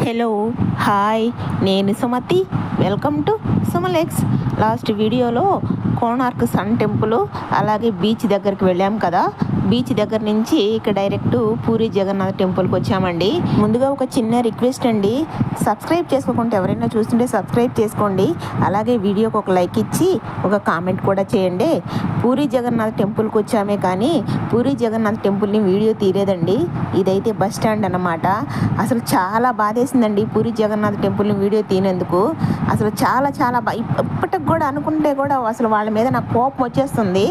Hello hi నేను Sumathi. Welcome to సుమలెక్స్ last వీడియోలో Konark sun temple అలాగే బీచ్ దగ్గరికి వెళ్ళాం కదా. బీచ్ దగ్గర నుంచి ఇక్కడ డైరెక్ట్ పూరి జగన్నాథ్ టెంపుల్కి వచ్చామండి. ముందుగా ఒక చిన్న రిక్వెస్ట్ అండి. సబ్స్క్రైబ్ చేసుకోకుండా ఎవరైనా చూస్తుంటే సబ్స్క్రైబ్ చేసుకోండి. అలాగే వీడియోకి ఒక లైక్ ఇచ్చి ఒక కామెంట్ కూడా చేయండి. పూరి జగన్నాథ్ టెంపుల్కి వచ్చామే కానీ పూరి జగన్నాథ్ టెంపుల్ని వీడియో తీరేదండి ఇదైతే బస్ స్టాండ్ అన్నమాట. అసలు చాలా బాధేసిందండి పూరి జగన్నాథ్ టెంపుల్ని వీడియో తీనేందుకు అసలు చాలా చాలా ఇప్పటికి కూడా అనుకుంటే కూడా అసలు వాళ్ళ మీద నాకు కోపం వచ్చేస్తుంది.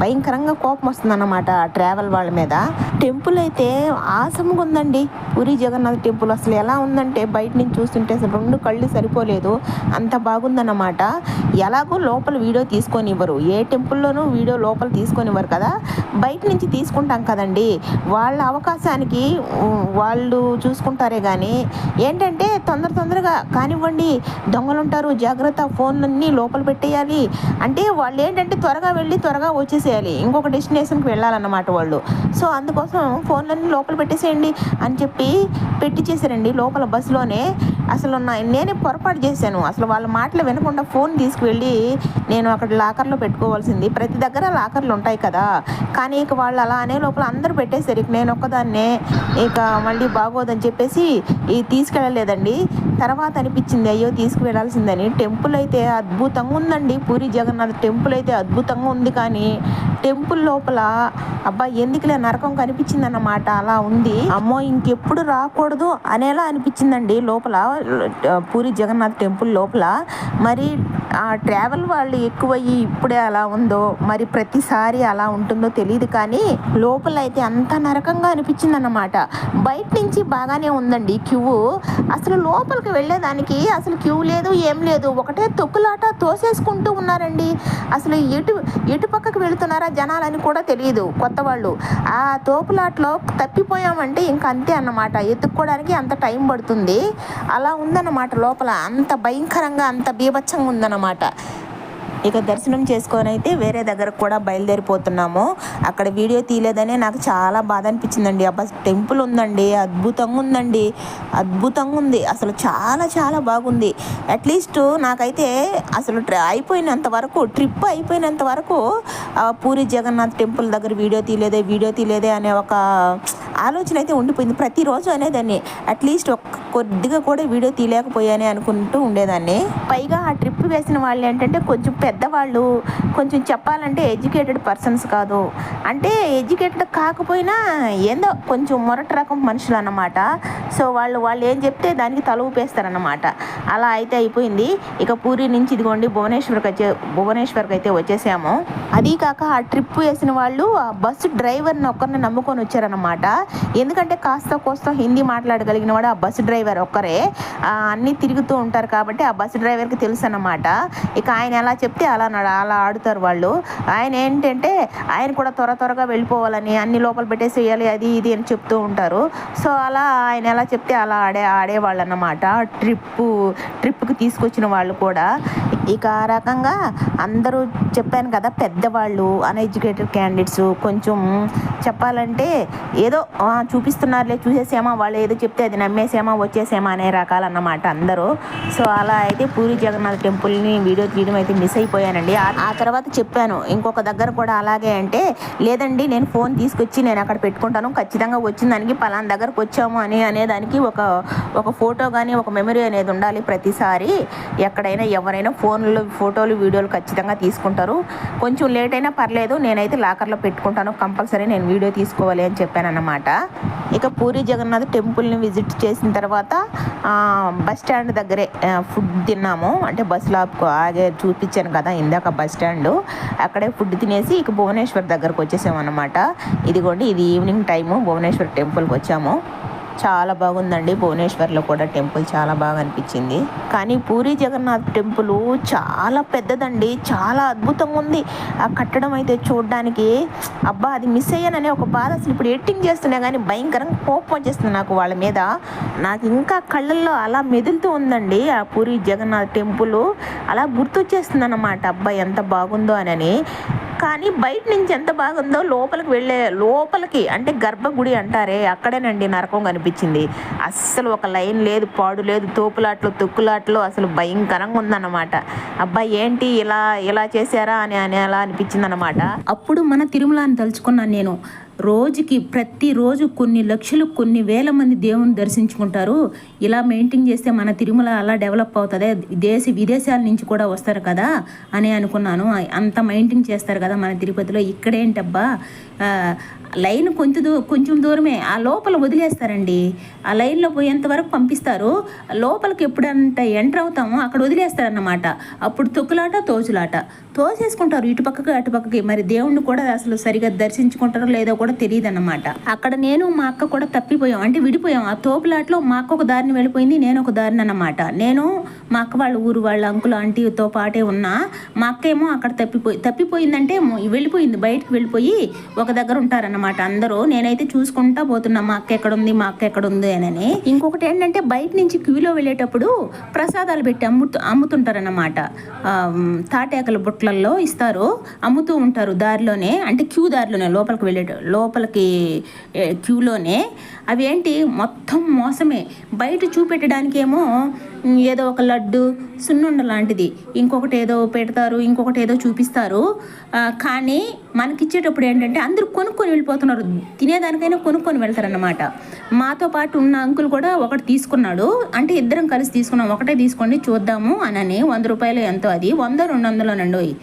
భయంకరంగా కోపం వస్తుంది అన్నమాట ట్రావెల్ వాళ్ళ మీద. టెంపుల్ అయితే ఆసముగా ఉందండి. పూరి జగన్నాథ్ టెంపుల్ అసలు ఎలా ఉందంటే బయట నుంచి చూస్తుంటే అసలు రెండు కళ్ళు సరిపోలేదు. అంత బాగుందన్నమాట. ఎలాగో లోపల వీడియో తీసుకొని ఇవ్వరు ఏ టెంపుల్లోనూ వీడియో లోపల తీసుకొని ఇవ్వరు కదా. బయట నుంచి తీసుకుంటాం కదండి. వాళ్ళ అవకాశానికి వాళ్ళు చూసుకుంటారే కానీ ఏంటంటే తొందర తొందరగా కానివ్వండి దొంగలు ఉంటారు జాగ్రత్త ఫోన్లన్నీ లోపల పెట్టేయాలి. అంటే వాళ్ళు ఏంటంటే త్వరగా వెళ్ళి త్వరగా వచ్చేసేయాలి. ఇంకొక డెస్టినేషన్కి వెళ్ళాలన్నమాట. వాళ్ళు. సో అందుకోసం ఫోన్లన్నీ లోపల పెట్టేసేయండి అని చెప్పి పెట్టించేసారండి లోపల బస్సులోనే. అసలు నేనే పొరపాటు చేశాను. అసలు వాళ్ళ మాటలు వినకుండా ఫోన్ తీసుకువెళ్ళి నేను అక్కడ లాకర్లో పెట్టుకోవాల్సింది. ప్రతి దగ్గర లాకర్లు ఉంటాయి కదా. కానీ ఇక వాళ్ళు అలా అనే లోపల అందరూ పెట్టేశారు. ఇక నేను ఒక్కదాన్నే. ఇక మళ్ళీ బాగోదని చెప్పేసి ఈ తీసుకెళ్ళలేదండి. తర్వాత అనిపించింది అయ్యో తీసుకువెళ్ళాల్సిందని. టెంపుల్ అయితే అద్భుతంగా ఉందండి. పూరి జగన్నాథ్ టెంపుల్ అయితే అద్భుతంగా ఉంది కానీ టెంపుల్ లోపల అబ్బా ఎందుకులే నరకం కనిపించింది అన్నమాట అలా ఉంది. అమ్మో ఇంకెప్పుడు రాకూడదు అనేలా అనిపించిందండి లోపల పూరి జగన్నాథ్ టెంపుల్ లోపల. మరి ఆ ట్రావెల్ వాళ్ళు ఎక్కువయ్యి ఇప్పుడే అలా ఉందో మరి ప్రతిసారి అలా ఉంటుందో తెలియదు కానీ లోపల అయితే అంత నరకంగా అనిపించింది అన్నమాట బయట నుంచి బాగానే ఉందండి క్యూ. అసలు లోపలికి వెళ్ళేదానికి అసలు క్యూ లేదు ఏం లేదు. ఒకటే తొక్కులాట తోసేసుకుంటూ ఉన్నారండి. అసలు ఎటు ఎటు పక్కకి వెళుతున్నారా జనాలని కూడా తెలియదు కొత్త వాళ్ళు. ఆ తోపులాట్లో తప్పిపోయామంటే ఇంకా అంతే అన్నమాట. ఎత్తుక్కోవడానికి అంత టైం పడుతుంది. అలా ఉందన్నమాట లోపల. అంత భయంకరంగా అంత బీభత్సంగా ఉందన్నమాట. ఇక దర్శనం చేసుకొని అయితే వేరే దగ్గరకు కూడా బయలుదేరిపోతున్నాము. అక్కడ వీడియో తీయలేదనే నాకు చాలా బాధ అనిపించిందండి. అబ్బా టెంపుల్ ఉందండి అద్భుతంగా ఉందండి అద్భుతంగా ఉంది. అసలు చాలా చాలా బాగుంది. అట్లీస్ట్ నాకైతే అసలు అయిపోయినంత వరకు ట్రిప్ అయిపోయినంత వరకు పూరి జగన్నాథ్ టెంపుల్ దగ్గర వీడియో తీయలేదే వీడియో తీయలేదే అనే ఒక ఆలోచన అయితే ఉండిపోయింది ప్రతిరోజు అనేదాన్ని. అట్లీస్ట్ ఒక్క కొద్దిగా కూడా వీడియో తీయలేకపోయానే అనుకుంటూ ఉండేదాన్ని. పైగా ఆ ట్రిప్ వేసిన వాళ్ళు ఏంటంటే కొంచెం పెద్దవాళ్ళు కొంచెం చెప్పాలంటే ఎడ్యుకేటెడ్ పర్సన్స్ కాదు. అంటే ఎడ్యుకేటెడ్ కాకపోయినా ఏందో కొంచెం మొరటి రకం మనుషులు అన్నమాట. సో వాళ్ళు వాళ్ళు ఏం చెప్తే దానికి తల ఊపేస్తారన్నమాట అలా అయితే అయిపోయింది. ఇక పూరి నుంచి ఇదిగోండి భువనేశ్వర్కి వచ్చే భువనేశ్వర్కి అయితే వచ్చేసాము. అది కాక ఆ ట్రిప్ వేసిన వాళ్ళు ఆ బస్సు డ్రైవర్ని ఒక్కరిని నమ్ముకొని వచ్చారన్నమాట. ఎందుకంటే కాస్త కోస్త హిందీ మాట్లాడగలిగిన వాడు ఆ బస్సు డ్రైవర్ ఒక్కరే అన్నీ తిరుగుతూ ఉంటారు కాబట్టి ఆ బస్సు డ్రైవర్కి తెలుసు అన్నమాట ఇక ఆయన ఎలా చెప్తే అలా అలా ఆడుతారు వాళ్ళు. ఆయన ఏంటంటే ఆయన కూడా త్వర త్వరగా వెళ్ళిపోవాలని అన్ని లోపల పెట్టేసేయాలి అది ఇది అని చెప్తూ ఉంటారు. సో అలా ఆయన ఎలా చెప్తే అలా ఆడే ఆడేవాళ్ళు అన్నమాట ట్రిప్పు ట్రిప్కి తీసుకొచ్చిన వాళ్ళు కూడా. ఇక ఆ రకంగా అందరూ చెప్పాను కదా పెద్దవాళ్ళు అన్ఎడ్యుకేటెడ్ క్యాండిడేట్స్ కొంచెం చెప్పాలంటే ఏదో చూపిస్తున్నారులే చూసేసేమా వాళ్ళు ఏదో చెప్తే అది నమ్మేసేమా వచ్చేసేమా అనే రకాలన్నమాట అందరూ. సో అలా అయితే పూరి జగన్నాథ్ టెంపుల్ని వీడియో తీయడం అయితే మిస్ అయిపోయానండి. ఆ- తర్వాత చెప్పాను ఇంకొక దగ్గర కూడా అలాగే అంటే లేదండి నేను ఫోన్ తీసుకొచ్చి నేను అక్కడ పెట్టుకుంటాను ఖచ్చితంగా వచ్చిన దానికి పలానా దగ్గరకు వచ్చాము అని అనేదానికి ఒక ఒక ఫోటో కానీ ఒక మెమరీ అనేది ఉండాలి ప్రతిసారి. ఎక్కడైనా ఎవరైనా ఫోన్ ఫోన్లో ఫోటోలు వీడియోలు ఖచ్చితంగా తీసుకుంటారు. కొంచెం లేట్ అయినా పర్లేదు నేనైతే లాకర్లో పెట్టుకుంటాను. కంపల్సరీ నేను వీడియో తీసుకోవాలి అని చెప్పాను అన్నమాట ఇక పూరి జగన్నాథ్ టెంపుల్ని విజిట్ చేసిన తర్వాత బస్ స్టాండ్ దగ్గరే ఫుడ్ తిన్నాము. అంటే బస్సులో ఆపుకో- ఆగే చూపించాను కదా ఇందాక బస్ స్టాండ్. అక్కడే ఫుడ్ తినేసి ఇక భువనేశ్వర్ దగ్గరకు వచ్చేసాము అనమాట ఇదిగోండి ఇది ఈవినింగ్ టైము భువనేశ్వర్ టెంపుల్కి వచ్చాము. చాలా బాగుందండి. భువనేశ్వర్లో కూడా టెంపుల్ చాలా బాగా అనిపించింది. కానీ పూరి జగన్నాథ్ టెంపుల్ చాలా పెద్దదండి. చాలా అద్భుతంగా ఉంది. ఆ కట్టడం అయితే చూడడానికి అబ్బా అది మిస్ అయ్యాననే ఒక బాధ అసలు ఇప్పుడు ఎట్టింగ్ చేస్తున్నా కానీ భయంకరంగా కోపం వచ్చేస్తుంది నాకు వాళ్ళ మీద. నాకు ఇంకా కళ్ళల్లో అలా మెదులుతూ ఉందండి ఆ పూరి జగన్నాథ్ టెంపుల్. అలా గుర్తొచ్చేస్తుంది అన్నమాట అబ్బా ఎంత బాగుందో అని. కానీ బయట నుంచి ఎంత బాగుందో లోపలికి వెళ్ళే లోపలికి అంటే గర్భగుడి అంటారే అక్కడేనండి నరకం కనిపించింది. అస్సలు ఒక లైన్ లేదు పాడు లేదు తోపులాట్లు తొక్కులాట్లు అసలు భయంకరంగా ఉందన్నమాట. అబ్బాయి ఏంటి ఇలా ఇలా చేశారా అని అని అలా అనిపించింది అనమాట అప్పుడు మన తిరుమలని తలుచుకున్నాను నేను. రోజుకి ప్రతిరోజు కొన్ని లక్షలు కొన్ని వేల మంది దేవుని దర్శించుకుంటారు. ఇలా మెయింటైన్ చేస్తే మన తిరుమల అలా డెవలప్ అవుతుంది. దేశ విదేశాల నుంచి కూడా వస్తారు కదా అని అనుకున్నాను. అంత మెయింటైన్ చేస్తారు కదా మన తిరుపతిలో. ఇక్కడేంటబ్బా? లైన్ కొంచెం దూ కొంచెం దూరమే. ఆ లోపల వదిలేస్తారండి. ఆ లైన్లో పోయేంత వరకు పంపిస్తారు. లోపలికి ఎప్పుడంట ఎంటర్ అవుతామో అక్కడ వదిలేస్తారన్నమాట. అప్పుడు తొక్కులాట తోచులాట. తోసేసుకుంటారు ఇటు పక్కకి అటు పక్కకి. మరి దేవుణ్ణి కూడా అసలు సరిగా దర్శించుకుంటారో లేదో కూడా తెలియదు అన్నమాట అక్కడ నేను మా అక్క కూడా తప్పిపోయాం. అంటే విడిపోయాం. ఆ తోపులాట్లో మా అక్క ఒక దారిని వెళ్ళిపోయింది నేను ఒక దారిని అన్నమాట. నేను మా అక్క వాళ్ళ ఊరు వాళ్ళ అంకుల్ ఆంటీతో పాటే ఉన్నా. మా అక్క ఏమో అక్కడ తప్పిపోయి తప్పిపోయిందంటే వెళ్ళిపోయింది. బయటకు వెళ్ళిపోయి ఒక దగ్గర ఉంటారన్నమాట. అందరూ నేనైతే చూసుకుంటా పోతున్నా మా అక్క ఎక్కడ ఉంది మా అక్క ఎక్కడ ఉంది అని ఇంకొకటి ఏంటంటే బయట నుంచి క్యూలో వెళ్ళేటప్పుడు ప్రసాదాలు పెట్టి అమ్ముతూ అమ్ముతుంటారన్నమాట. తాటేకల తాటాకుల బుట్టలలో ఇస్తారు అమ్ముతూ ఉంటారు దారిలోనే అంటే క్యూ దారిలోనే లోపలికి వెళ్ళే లోపలికి క్యూలోనే. అవి ఏంటి? మొత్తం మోసమే. బయట చూపెట్టడానికేమో ఏదో ఒక లడ్డు సున్నుండ లాంటిది. ఇంకొకటి ఏదో పెడతారు ఇంకొకటి ఏదో చూపిస్తారు. కానీ మనకిచ్చేటప్పుడు ఏంటంటే అందరూ కొనుక్కొని వెళ్ళిపోతున్నారు. తినేదానికైనా కొనుక్కొని వెళ్తారన్నమాట. మాతో పాటు ఉన్న అంకుల్ కూడా ఒకటి తీసుకున్నాడు. అంటే ఇద్దరం కలిసి తీసుకున్నాం. ఒకటే తీసుకోండి చూద్దాము అని వంద రూపాయలు ఎంతో అది. వంద రెండు వందలోనండి అది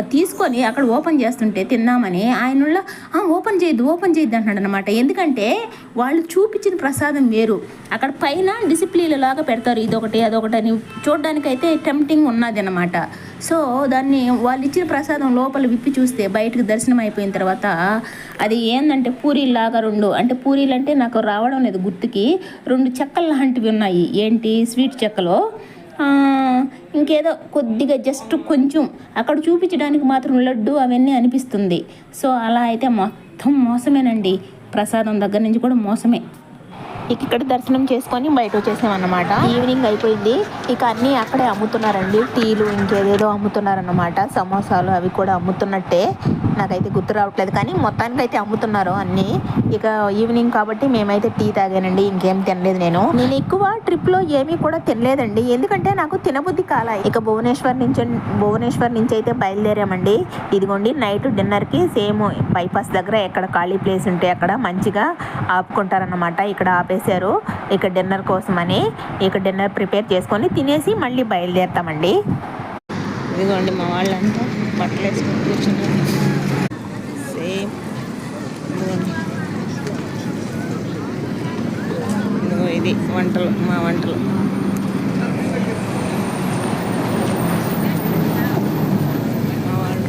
తీసుకొని అక్కడ ఓపెన్ చేస్తుంటే తిందామని ఆయన ఓపెన్ చేయొద్దు ఓపెన్ చేయొద్దు అంటున్నాడు అనమాట ఎందుకంటే వాళ్ళు చూపించిన ప్రసాదం వేరు. అక్కడ పైన డిసిప్లిన్ లాగా పెడతారు. ఇదొకటి అదొకటి అని చూడడానికైతే టెంప్టింగ్ ఉన్నది అనమాట సో దాన్ని వాళ్ళు ఇచ్చిన ప్రసాదం లోపల విప్పి చూస్తే బయటకు దర్శనం అయిపోయిన తర్వాత అది ఏంటంటే పూరీలాగా రెండు. అంటే పూరీలు అంటే నాకు రావడం లేదు గుర్తుకి. రెండు చెక్కలు లాంటివి ఉన్నాయి. ఏంటి? స్వీట్ చెక్కలో. ఇంకేదో కొద్దిగా జస్ట్ కొంచెం అక్కడ చూపించడానికి మాత్రం లడ్డు అవన్నీ అనిపిస్తుంది. సో అలా అయితే మొత్తం మోసమేనండి. ప్రసాదం దగ్గర నుంచి కూడా మోసమే. ఇక ఇక్కడ దర్శనం చేసుకొని బయట వచ్చేసామన్నమాట. ఈవినింగ్ అయిపోయింది. ఇక అన్నీ అక్కడే అమ్ముతున్నారండి. టీలు ఇంకేదేదో అమ్ముతున్నారన్నమాట. సమోసాలు అవి కూడా అమ్ముతున్నట్టే. నాకైతే గుర్తు రావట్లేదు. కానీ మొత్తానికి అయితే అమ్ముతున్నారు అన్నీ. ఇక ఈవినింగ్ కాబట్టి మేమైతే టీ తాగానండి. ఇంకేం తినలేదు నేను. నేను ఎక్కువ ట్రిప్లో ఏమీ కూడా తినలేదండి. ఎందుకంటే నాకు తినబుద్ధి కాల. ఇక భువనేశ్వర్ నుంచి భువనేశ్వర్ నుంచి అయితే బయలుదేరామండి. ఇదిగోండి నైట్ డిన్నర్కి సేమ్ బైపాస్ దగ్గర ఎక్కడ ఖాళీ ప్లేస్ ఉంటే అక్కడ మంచిగా ఆపుకుంటారన్నమాట. ఇక్కడ ఆపేసి చేశారు. ఇక డిన్నర్ కోసమని ఇక డిన్నర్ ప్రిపేర్ చేసుకొని తినేసి మళ్ళీ బయలుదేరుతామండి. ఇదిగోండి మా వాళ్ళంతా బట్టలు వేసుకొని కూర్చున్నారు. సేమ్ ఇది వంటలు మా వంటలు మా వాళ్ళు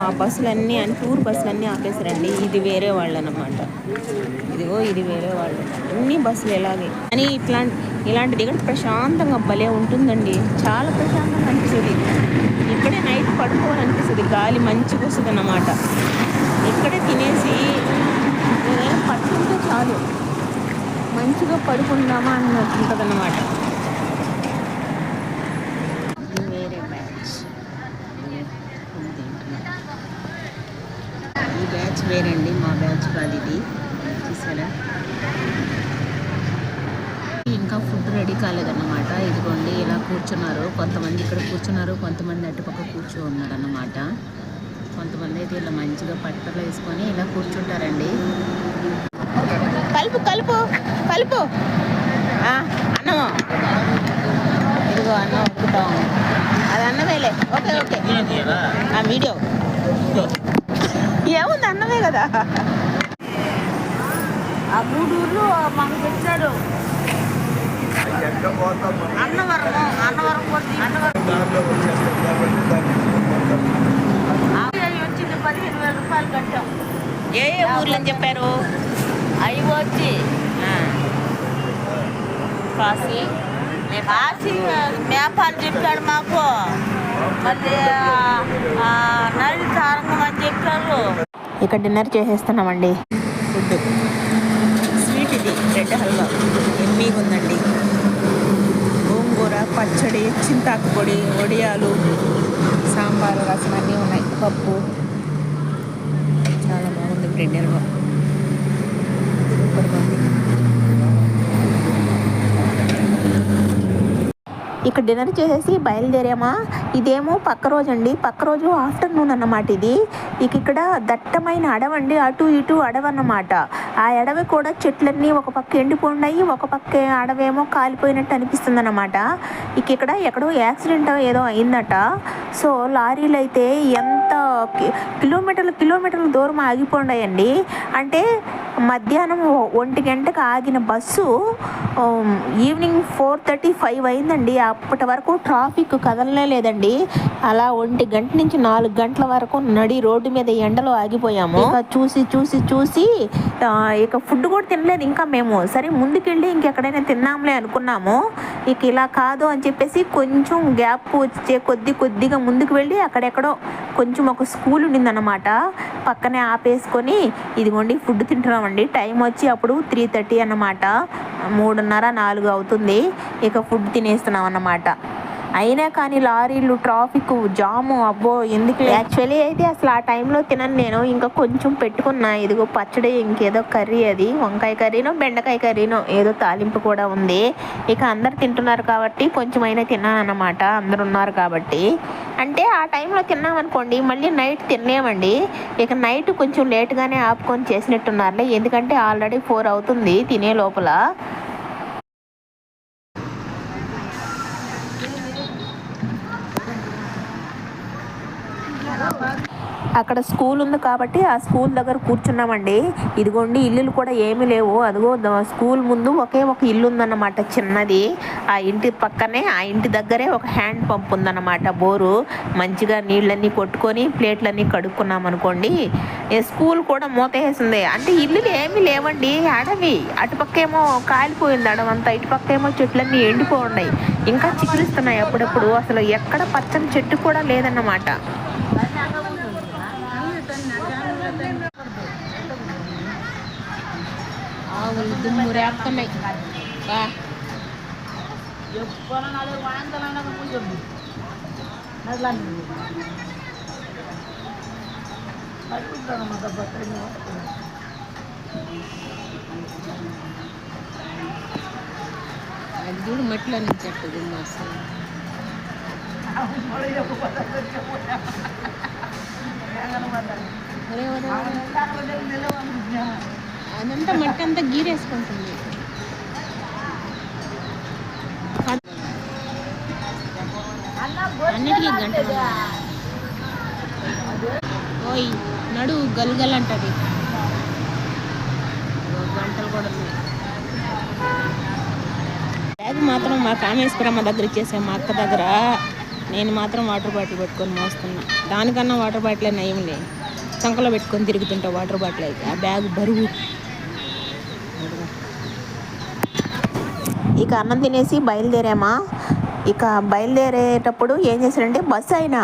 ఆ బస్సులన్నీ అని టూర్ బస్సులన్నీ ఆపేసారండి ఇది వేరే వాళ్ళు అనమాట ఇదిగో ఇది వేరే వాళ్ళు. అన్ని బస్సులు ఇలాగే. అని ఇట్లా ఇలాంటి దగ్గర ప్రశాంతంగా భలే ఉంటుందండి. చాలా ప్రశాంతంగా అనిపిస్తుంది. ఇక్కడే నైట్ పడుకోవాలనిపిస్తుంది. గాలి మంచిగా వస్తుంది అన్నమాట ఇక్కడే తినేసి ఏదైనా పట్టుకుంటే చాలు. మంచిగా పడుకుందామా అన్నట్టుంటుంది అన్నమాట వేరే బ్యాచ్ ఈ బ్యాచ్ వేరండి మా బ్యాచ్ కాదు ఇది చూసారా? ఇంకా ఫుడ్ రెడీ కాలేదన్నమాట. ఇదిగోండి ఇలా కూర్చున్నారు. కొంతమంది ఇక్కడ కూర్చున్నారు కొంతమంది అటుపక్క కూర్చో ఉన్నారు అన్నమాట కొంతమంది అయితే ఇలా మంచిగా పట్టలు వేసుకొని ఇలా కూర్చుంటారండి. కలుపు కలుపు కలుపు. ఆ, అన్నము. ఇదిగో అన్నం వండుతాం అది అన్నమేలే ఓకే ఓకే. ఆ వీడియో. అన్నమే కదా. ఆ మూడు ఊర్లు మాకు తెచ్చారు అన్నవరం అన్నవరం. వచ్చింది పదిహేను వేల రూపాయలు కట్టాం. ఏ ఏ ఊర్లు అని చెప్పారు? అవి వచ్చి కాశీ. కాశీ మేపాలు చెప్పాడు మాకు. మళ్ళీ నది తారంగం అని చెప్పారు ఇక్కడ డిన్నర్ చేసేస్తున్నామండి. ఫుడ్. స్వీట్ ఇది. రెడ్ హల్వా. ఎమ్మీగా ఉందండి గోంగూర పచ్చడి చింతాకు పొడి వడియాలు సాంబార్ రసం అన్నీ ఉన్నాయి. పప్పు. చాలా బాగుంది బ్రెడ్ హల్వా. ఇక్కడ డిన్నర్ చేసేసి బయలుదేరామా? ఇదేమో పక్క రోజు అండి పక్క రోజు ఆఫ్టర్నూన్ అన్నమాట ఇది. ఇక ఇక్కడ దట్టమైన అడవండి అటు ఇటు అడవి అన్నమాట. ఆ అడవి కూడా చెట్లన్నీ ఒక పక్క ఎండిపోయినాయి ఒక పక్క అడవేమో కాలిపోయినట్టు అనిపిస్తుంది అన్నమాట ఇక ఇక్కడ ఎక్కడో యాక్సిడెంట్ ఏదో అయిందట. సో లారీలు అయితే ఎంత కిలోమీటర్లు కిలోమీటర్ల దూరం ఆగిపోయాయండి అంటే మధ్యాహ్నం ఒంటి గంటకు ఆగిన bus evening four thirty five అయిందండి. అప్పటి వరకు ట్రాఫిక్ కదలనే లేదండి. అలా ఒంటి గంట నుంచి నాలుగు గంటల వరకు నడి రోడ్డు మీద ఎండలో ఆగిపోయాము. ఇక చూసి చూసి చూసి ఇక ఫుడ్ కూడా తినలేదు ఇంకా మేము. సరే ముందుకెళ్ళి ఇంకెక్కడైనా తిన్నాంలే అనుకున్నాము. ఇక ఇలా కాదు అని చెప్పేసి కొంచెం గ్యాప్ వచ్చే కొద్ది కొద్దిగా ముందుకు వెళ్ళి అక్కడెక్కడో కొంచెం ఒక స్కూల్ ఉండిందన్నమాట. పక్కనే ఆపేసుకొని ఇదిగోండి ఫుడ్ తింటున్నామండి. టైం వచ్చి అప్పుడు త్రీ థర్టీ అన్నమాట. మూడున్నర నాలుగు అవుతుంది. ఇక ఫుడ్ తినేస్తున్నాం అన్నమాట అయినా కానీ లారీలు ట్రాఫిక్ జాము అబ్బో ఎందుకు యాక్చువల్లీ అయితే అసలు ఆ టైంలో తినను నేను. ఇంకా కొంచెం పెట్టుకున్నా. ఇదిగో పచ్చడి ఇంకేదో కర్రీ అది. వంకాయ కర్రీనో బెండకాయ కర్రీనో ఏదో తాలింపు కూడా ఉంది. ఇక అందరు తింటున్నారు కాబట్టి కొంచెం తిన్నాను అన్నమాట అందరు ఉన్నారు కాబట్టి. అంటే ఆ టైంలో తిన్నామనుకోండి మళ్ళీ నైట్ తినేమండి ఇక నైట్ కొంచెం లేట్గానే ఆపుకొని చేసినట్టున్నారులే. ఎందుకంటే ఆల్రెడీ ఫోర్ అవుతుంది తినే లోపల. అక్కడ స్కూల్ ఉంది కాబట్టి ఆ స్కూల్ దగ్గర కూర్చున్నామండి. ఇదిగోండి ఇల్లులు కూడా ఏమీ లేవు. అదిగో స్కూల్ ముందు ఒకే ఒక ఇల్లు ఉందన్నమాట చిన్నది. ఆ ఇంటి పక్కనే ఆ ఇంటి దగ్గరే ఒక హ్యాండ్ పంప్ ఉందన్నమాట బోరు. మంచిగా నీళ్ళన్నీ కొట్టుకొని ప్లేట్లన్నీ కడుక్కున్నాం అనుకోండి స్కూల్ కూడా మూతేసింది. అంటే ఇల్లులు ఏమీ లేవండి అడవి. అటుపక్కేమో కాలిపోయింది అడవంతా ఇటుపక్కేమో చెట్లన్నీ ఎండిపోయి ఇంకా చిగురిస్తున్నాయి అప్పుడప్పుడు. అసలు ఎక్కడ పచ్చని చెట్టు కూడా లేదన్నమాట. ఆవులు దుమ్ము రేపుతున్నాయి బా అది చూడు మట్టిలో నుంచి అట్టు దుమ్ము వస్తుంది ఒరే, ఒరే, ఒరే. అదంతా మట్టి అంతా గీరేసుకుంటుంది. అన్నిటికీ గంట ఓయ్ నడు గల్గల్ అంటది. గంటలు కూడా ఉన్నాయి. బ్యాగ్ మాత్రం మా కామేశ్వరమ్మ దగ్గర ఇచ్చేసాం మా అక్క దగ్గర. నేను మాత్రం వాటర్ బాటిల్ పెట్టుకొని మోస్తున్నా. దానికన్నా వాటర్ బాటిల్ నయంలే సంకలో పెట్టుకొని తిరుగుతుంటా వాటర్ బాటిల్ అయితే. ఆ బ్యాగ్ బరువు. ఇక అన్నం తినేసి బయలుదేరామా? ఇక బయలుదేరేటప్పుడు ఏం చేశారంటే బస్సు అయినా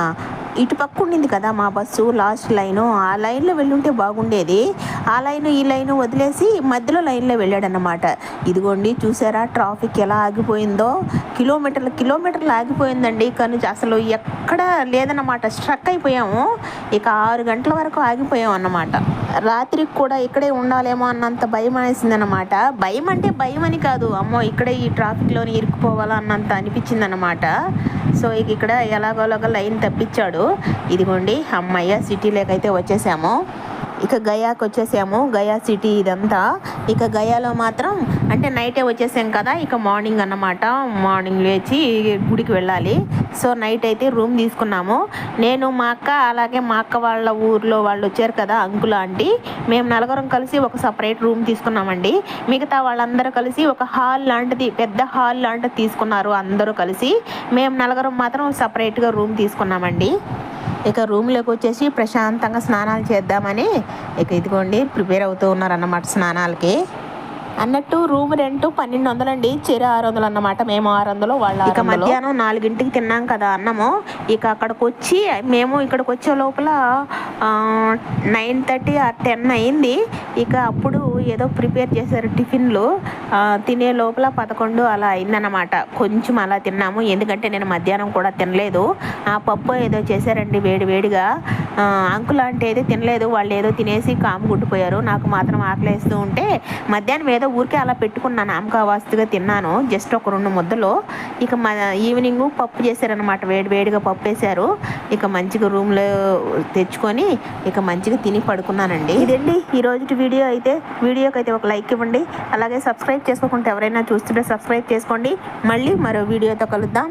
ఇటు పక్క ఉండింది కదా మా బస్సు లాస్ట్ లైను. ఆ లైన్లో వెళ్ళుంటే బాగుండేది. ఆ లైను ఈ లైను వదిలేసి మధ్యలో లైన్లో వెళ్ళాడనమాట ఇదిగోండి చూసారా? ట్రాఫిక్ ఎలా ఆగిపోయిందో. కిలోమీటర్లు కిలోమీటర్లు ఆగిపోయిందండి. కానీ అసలు ఎక్కడ లేదన్నమాట. స్ట్రక్ అయిపోయాము. ఇక ఆరు గంటల వరకు ఆగిపోయాం అన్నమాట. రాత్రికి కూడా ఇక్కడే ఉండాలేమో అన్నంత భయం అనేసింది అనమాట భయం అంటే భయం అని కాదు. అమ్మో ఇక్కడే ఈ ట్రాఫిక్లోని ఇరుక్కుపోవాలా అన్నంత అనిపించింది అనమాట సో ఇక ఇక్కడ ఎలాగోలాగా లైన్ తప్పించాడు. ఇదిగోండి అమ్మయ్య సిటీలోకైతే అయితే వచ్చేసాము. ఇక గయాకి వచ్చేసాము. గయా సిటీ ఇదంతా. ఇక గయాలో మాత్రం అంటే నైటే వచ్చేసాం కదా ఇక మార్నింగ్ అన్నమాట. మార్నింగ్ లేచి గుడికి వెళ్ళాలి. సో నైట్ అయితే రూమ్ తీసుకున్నాము. నేను మా అక్క అలాగే మా అక్క వాళ్ళ ఊర్లో వాళ్ళు వచ్చారు కదా అంకుల్ ఆంటీ. మేము నలుగురం కలిసి ఒక సపరేట్ రూమ్ తీసుకున్నామండి. మిగతా వాళ్ళందరూ కలిసి ఒక హాల్ లాంటిది పెద్ద హాల్ లాంటిది తీసుకున్నారు అందరూ కలిసి. మేము నలుగురం మాత్రం సపరేట్గా రూమ్ తీసుకున్నామండి. ఇక రూమ్లోకి వచ్చేసి ప్రశాంతంగా స్నానాలు చేద్దామని ఇక ఇదిగోండి ప్రిపేర్ అవుతూ ఉన్నారన్నమాట స్నానాలకి. అన్నట్టు రూమ్ రెంట్ పన్నెండు వందలండి చెరు ఆరు వందలు అన్నమాట మేము ఆరు వందలు వాళ్ళ ఇక మధ్యాహ్నం నాలుగింటికి తిన్నాం కదా అన్నము. ఇక అక్కడికి వచ్చి మేము ఇక్కడికి వచ్చే లోపల నైన్ థర్టీ ఆర్ టెన్ అయింది. ఇక అప్పుడు ఏదో ప్రిపేర్ చేశారు టిఫిన్లు. తినే లోపల పదకొండు అలా అయిందన్నమాట. కొంచెం అలా తిన్నాము. ఎందుకంటే నేను మధ్యాహ్నం కూడా తినలేదు. ఆ పప్పు ఏదో చేశారండి వేడి వేడిగా. అంకుల్ అంటే అయితే తినలేదు వాళ్ళు ఏదో తినేసి కాము గుట్టిపోయారు నాకు మాత్రం ఆకలేస్తూ ఉంటే మధ్యాహ్నం ఏదో ఊరికే అలా పెట్టుకున్నాను నామకావాస్తుగా తిన్నాను జస్ట్ ఒక రెండు ముద్దలు. ఇక మా ఈవినింగ్ పప్పు చేశారనమాట వేడి వేడిగా పప్పు వేశారు. ఇక మంచిగా రూమ్లో తెచ్చుకొని ఇక మంచిగా తిని పడుకున్నానండి. ఇదండి ఈరోజు వీడియో అయితే. వీడియోకి అయితే ఒక లైక్ ఇవ్వండి. అలాగే సబ్స్క్రైబ్ చేసుకోకుండా ఎవరైనా చూస్తుంటే సబ్స్క్రైబ్ చేసుకోండి. మళ్ళీ మరో వీడియోతో కలుద్దాం.